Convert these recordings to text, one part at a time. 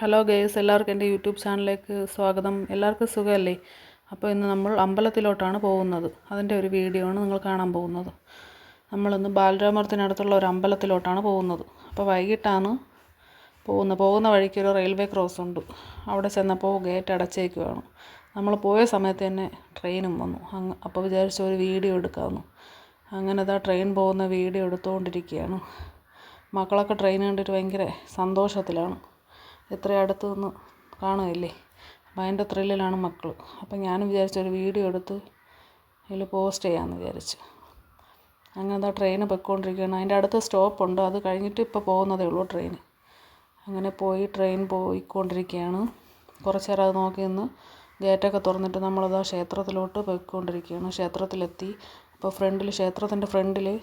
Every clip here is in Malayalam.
ഹലോ ഗേസ് എല്ലാവർക്കും എന്റെ യൂട്യൂബ് ചാനലിലേക്ക് സ്വാഗതം. എല്ലാവർക്കും സുഖമല്ലേ? അപ്പോൾ ഇന്ന് നമ്മൾ അമ്പലത്തിലോട്ടാണ് പോകുന്നത്. അതിന്റെ ഒരു വീഡിയോ ആണ് നിങ്ങൾ കാണാൻ പോകുന്നത്. നമ്മളിന്ന് ബാലരാമപുരത്തിനടുത്തുള്ള ഒരു അമ്പലത്തിലോട്ടാണ് പോകുന്നത്. അപ്പോൾ വൈകിട്ടാണ് പോകുന്നത്. പോകുന്ന വഴിക്ക് ഒരു റെയിൽവേ ക്രോസ് ഉണ്ട്. അവിടെ ചെന്നപ്പോൾ ഗേറ്റ് അടച്ചേക്കുവാണ്. നമ്മൾ പോയ സമയത്ത് തന്നെ ട്രെയിനും വന്നു. അങ്ങ് അപ്പോൾ വിചാരിച്ച ഒരു വീഡിയോ എടുക്കാമെന്ന്. അങ്ങനെ അതാ ട്രെയിൻ പോകുന്ന വീഡിയോ എടുത്തുകൊണ്ടിരിക്കുകയാണ്. മക്കളൊക്കെ ട്രെയിൻ കണ്ടിട്ട് ഭയങ്കര സന്തോഷത്തിലാണ്. ഇത്ര അടുത്ത് നിന്ന് കാണുകയില്ലേ? അപ്പം അതിന്റെ ത്രില്ലിലാണ് മക്കൾ അപ്പം ഞാനും വിചാരിച്ചു ഒരു വീഡിയോ എടുത്ത് അതിൽ പോസ്റ്റ് ചെയ്യാമെന്ന് വിചാരിച്ചു. അങ്ങനെ ആ ട്രെയിൻ പൊയ്ക്കൊണ്ടിരിക്കുകയാണ്. അതിന്റെ അടുത്ത് സ്റ്റോപ്പുണ്ട് അത് കഴിഞ്ഞിട്ട് ഇപ്പോൾ പോകുന്നതേ ഉള്ളൂ ട്രെയിൻ അങ്ങനെ പോയി ട്രെയിൻ പോയിക്കൊണ്ടിരിക്കുകയാണ്. കുറച്ച് നേരം അത് നോക്കി നിന്ന് ഗേറ്റൊക്കെ തുറന്നിട്ട് നമ്മളത് ക്ഷേത്രത്തിലോട്ട് പോയിക്കൊണ്ടിരിക്കുകയാണ്. ക്ഷേത്രത്തിലെത്തി. അപ്പോൾ ഫ്രണ്ടിൽ ക്ഷേത്രത്തിന്റെ ഫ്രണ്ടിൽ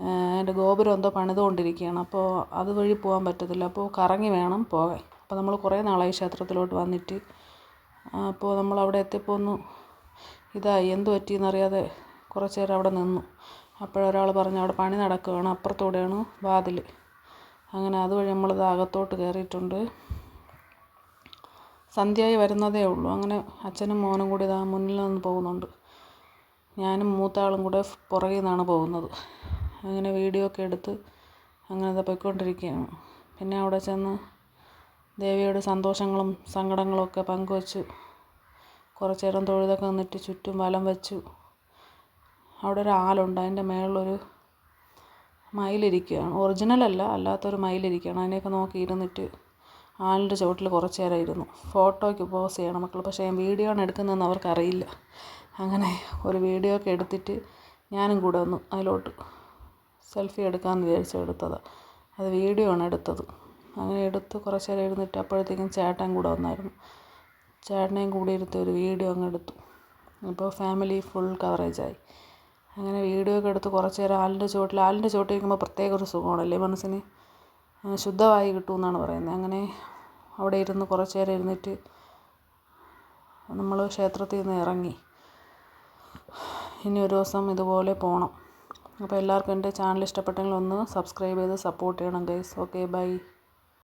അതിന്റെ ഗോപുരം എന്തോ പണിതുകൊണ്ടിരിക്കുകയാണ്. അപ്പോൾ അതുവഴി പോകാൻ പറ്റത്തില്ല. അപ്പോൾ കറങ്ങി വേണം പോകാൻ. അപ്പോൾ നമ്മൾ കുറേ നാളായി ക്ഷേത്രത്തിലോട്ട് വന്നിട്ട്. അപ്പോൾ നമ്മൾ അവിടെ എത്തിയപ്പോൾ ഒന്ന് ഇതായി. എന്ത് പറ്റിയെന്നറിയാതെ കുറച്ച് നേരം അവിടെ നിന്നു. അപ്പോഴൊരാൾ പറഞ്ഞു അവിടെ പണി നടക്കുകയാണ്. അപ്പുറത്തൂടെയാണ് വാതിൽ. അങ്ങനെ അതുവഴി നമ്മളിത് അകത്തോട്ട് കയറിയിട്ടുണ്ട്. സന്ധ്യയായി വരുന്നതേ ഉള്ളൂ. അങ്ങനെ അച്ഛനും മോനും കൂടി ഇതാ മുന്നിൽ നിന്ന് പോകുന്നുണ്ട്. ഞാനും മൂത്ത ആളും കൂടെ പുറകിൽ നിന്നാണ് പോകുന്നത്. അങ്ങനെ വീഡിയോ ഒക്കെ എടുത്ത് അങ്ങനെ അത് പോയിക്കൊണ്ടിരിക്കുകയാണ്. പിന്നെ അവിടെ ചെന്ന് ദേവിയോട് സന്തോഷങ്ങളും സങ്കടങ്ങളും ഒക്കെ പങ്കുവച്ചു കുറച്ച് നേരം തൊഴുതൊക്കെ നിന്നിട്ട് ചുറ്റും വലം വെച്ചു. അവിടെ ഒരു ആലുണ്ട് അതിന്റെ മേളിലൊരു മയിലിരിക്കുകയാണ്. ഒറിജിനൽ അല്ല അല്ലാത്തൊരു മയിലിരിക്കുകയാണ്. അതിനെയൊക്കെ നോക്കി ഇരുന്നിട്ട് ആലിന്റെ ചുവട്ടിൽ കുറച്ച് നേരം ഇരുന്നു. ഫോട്ടോയ്ക്ക് പോസ് ചെയ്യണം മക്കൾ പക്ഷേ ഞാൻ വീഡിയോ ആണ് എടുക്കുന്നതെന്ന് അവർക്കറിയില്ല. അങ്ങനെ ഒരു വീഡിയോ ഒക്കെ എടുത്തിട്ട് ഞാനും കൂടെ വന്നു അതിലോട്ട്. സെൽഫി എടുക്കാമെന്ന് വിചാരിച്ചു എടുത്തതാണ് അത് വീഡിയോ ആണ് എടുത്തത്. അങ്ങനെ എടുത്ത് കുറച്ച് നേരം ഇരുന്നിട്ട് അപ്പോഴത്തേക്കും ചേട്ടൻ കൂടെ വന്നായിരുന്നു. ചേട്ടനെയും കൂടി ഇരുത്തി ഒരു വീഡിയോ അങ്ങ് എടുത്തു. അപ്പോൾ ഫാമിലി ഫുൾ കവറേജായി അങ്ങനെ വീഡിയോ ഒക്കെ എടുത്ത് കുറച്ച് നേരം ആലിന്റെ ചുവട്ടിൽ ആലിന്റെ ചുവട്ടിൽ ഇരിക്കുമ്പോൾ പ്രത്യേക ഒരു സുഖമാണല്ലേ മനസ്സിന്? ശുദ്ധമായി കിട്ടുമെന്നാണ് പറയുന്നത്. അങ്ങനെ അവിടെ ഇരുന്ന് കുറച്ച് നേരം ഇരുന്നിട്ട് നമ്മൾ ക്ഷേത്രത്തിൽ നിന്ന് ഇറങ്ങി. ഇനി ഒരു ദിവസം ഇതുപോലെ പോകണം അപ്പോൾ എല്ലാവർക്കും എന്റെ ചാനൽ ഇഷ്ടപ്പെട്ടെങ്കിൽ ഒന്ന് സബ്സ്ക്രൈബ് ചെയ്ത് സപ്പോർട്ട് ചെയ്യണം ഗൈസ് ഓക്കെ ബൈ